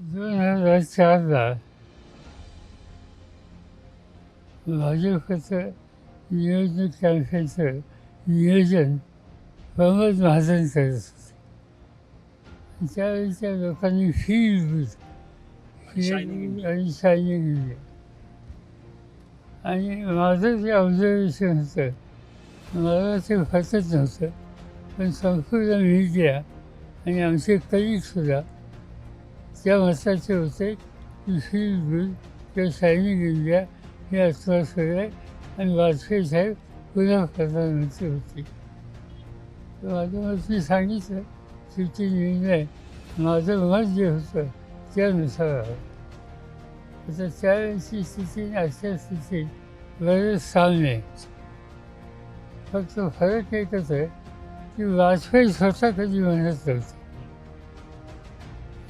दोन हजार चारला भाजपचं निवडणूक तारखेचं नियोजन प्रमोद महाजन करत होते त्यावेळेच्या लोकांनी फील गुड आणि शायनिंग इंडिया आणि माझं जे ऑब्झर्वेशन होतं मला ते वाटत नव्हतं. पण संपूर्ण मीडिया आणि आमचे कलिगसुद्धा त्या मताचे होते. की फील गुड किंवा इंडिया हे अश्वास आहे आणि वाजपेयी साहेब पुन्हा प्रधानमंत्री होते. तर माझं मत मी सांगितलं शेवटी निर्णय माझं मत जे होतं त्यानुसार आहे. आता त्यावेळेची स्थिती आणि आजच्या स्थितीत बरेच सामने फक्त फरक एकच आहे की वाजपेयी स्वतः कधी म्हणत नव्हते.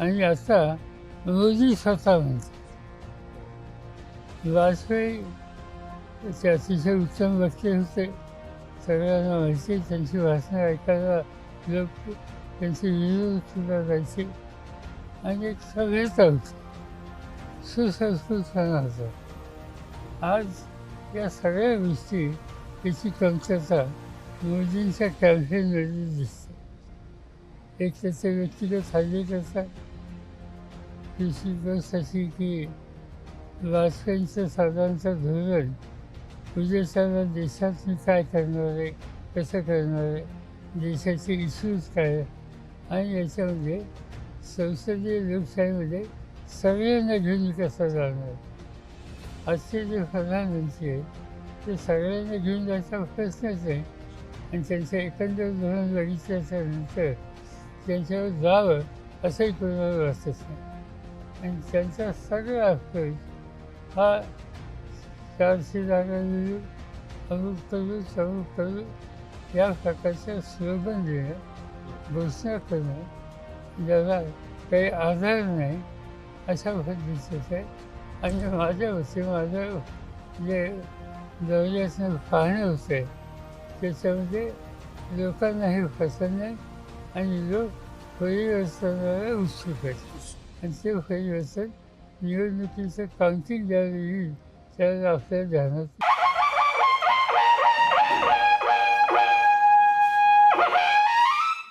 आणि आता मोदी स्वतः म्हणतात. वाजपेयी ते अतिशय उत्तम व्यक्ती होते. सगळ्यांना माहिती त्यांची भाषणं ऐकायला लोक त्यांची विरोधसुद्धा जायचे. आणि एक सभ्यता होती. सुसंस्कृतपणा होता आज या सगळ्या गोष्टी त्याची कमतरता मोदींच्या कॅम्पेनमध्ये दिसते. एक त्याचे व्यक्तिगत फायदे असतात दुसरी गोष्ट अशी की वाजपेयींचं साधारणचं धोरण उद्याच्याला देशात मी काय करणार आहे कसं करणार आहे देशाचे इश्यूज काय आणि याच्यामध्ये संसदीय लोकशाहीमध्ये सगळ्यांना घेऊन कसं जाणार? आजचे जे प्रधानमंत्री आहेत ते सगळ्यांना घेऊन जायचा प्रश्नच आहे आणि त्यांचं एकंदर धोरण बघितल्याच्या नंतर त्यांच्यावर जावं असंही कोणाला वाटत नाही. आणि त्यांचा सगळा अप्रोच हा चारशे जागा अमुक करू चमूक करू या प्रकारच्या स्लोगन देणं घोषणा करणं ज्याला काही आधार नाही अशा पद्धतीचं आहे. आणि माझ्या होते माझं जे दौऱ्यातनं पाहणं होतं त्याच्यामध्ये लोकांना हे पसंत नाही. आणि लोक परिवर्तनाला उत्सुक आहेत आणि ते परिवर्तन निवडणुकीचं काउंटिंग ज्यावेळी येईल त्यावेळेला आपल्या ध्यानात